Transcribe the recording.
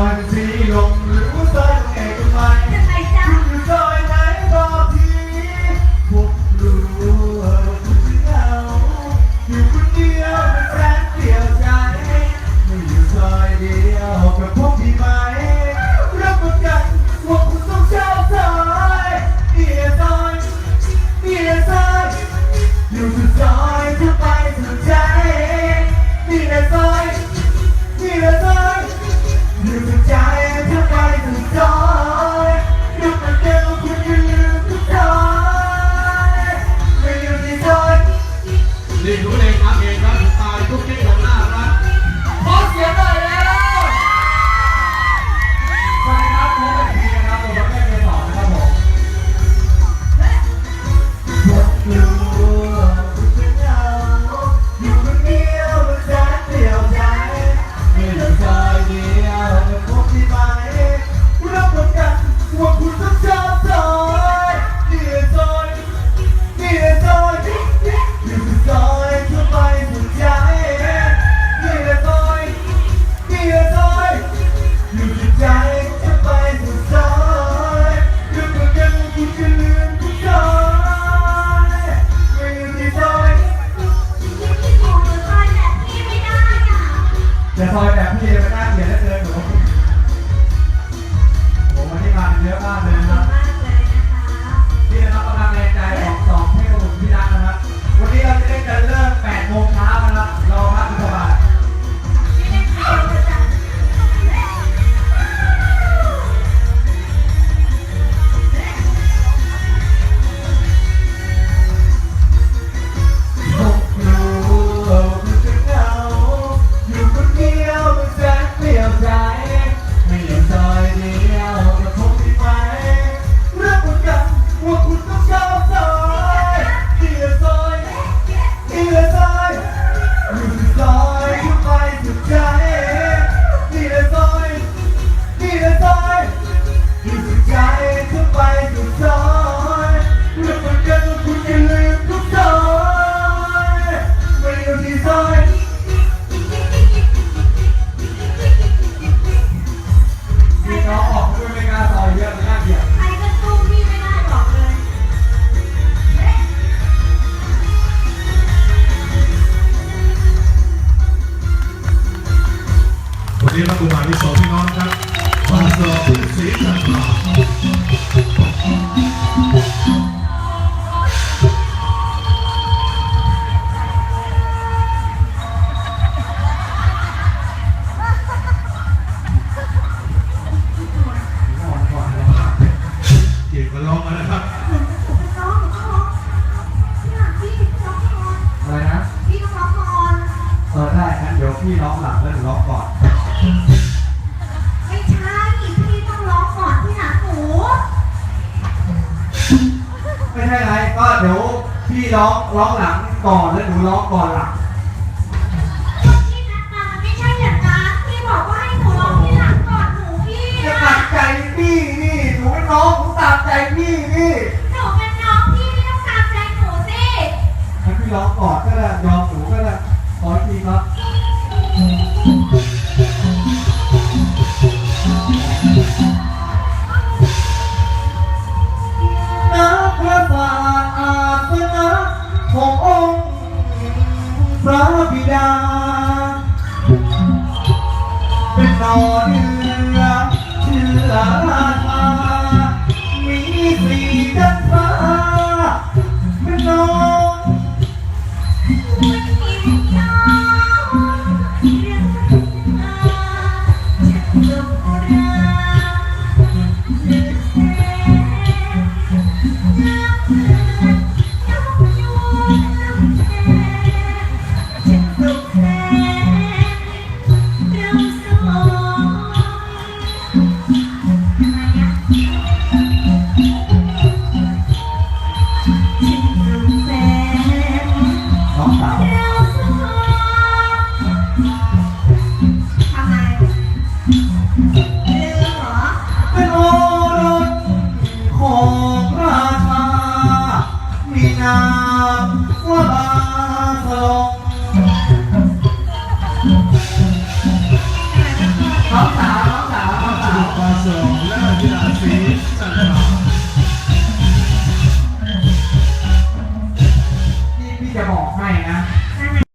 Lord, พี่ร้องหลังแล้วหนูร้องก่อน ไม่ใช่พี่ต้องร้องก่อนที่หลังหนูไม่ใช่ไรก็เดี๋ยวพี่ร้องร้องหลังก่อนแล้วหนูร้องก่อนหลังพี่นัดมามันไม่ใช่อย่างนั้นพี่บอกว่าให้หนูร้องที่หลังก่อนหนูพี่จะตัดใจพี่นี่หนูไม่ร้องหนูตัดใจพี่นี่หนูเป็นน้องพี่พี่ต้องตามใจหนูสิ ให้พี่ร้องก่อนก็ได้ยอมหนูก็ได้ขออีกทีครับ นอนเรือเชื่อ เป็นโอรสของราชา มีนามว่าบาสลงเขสาว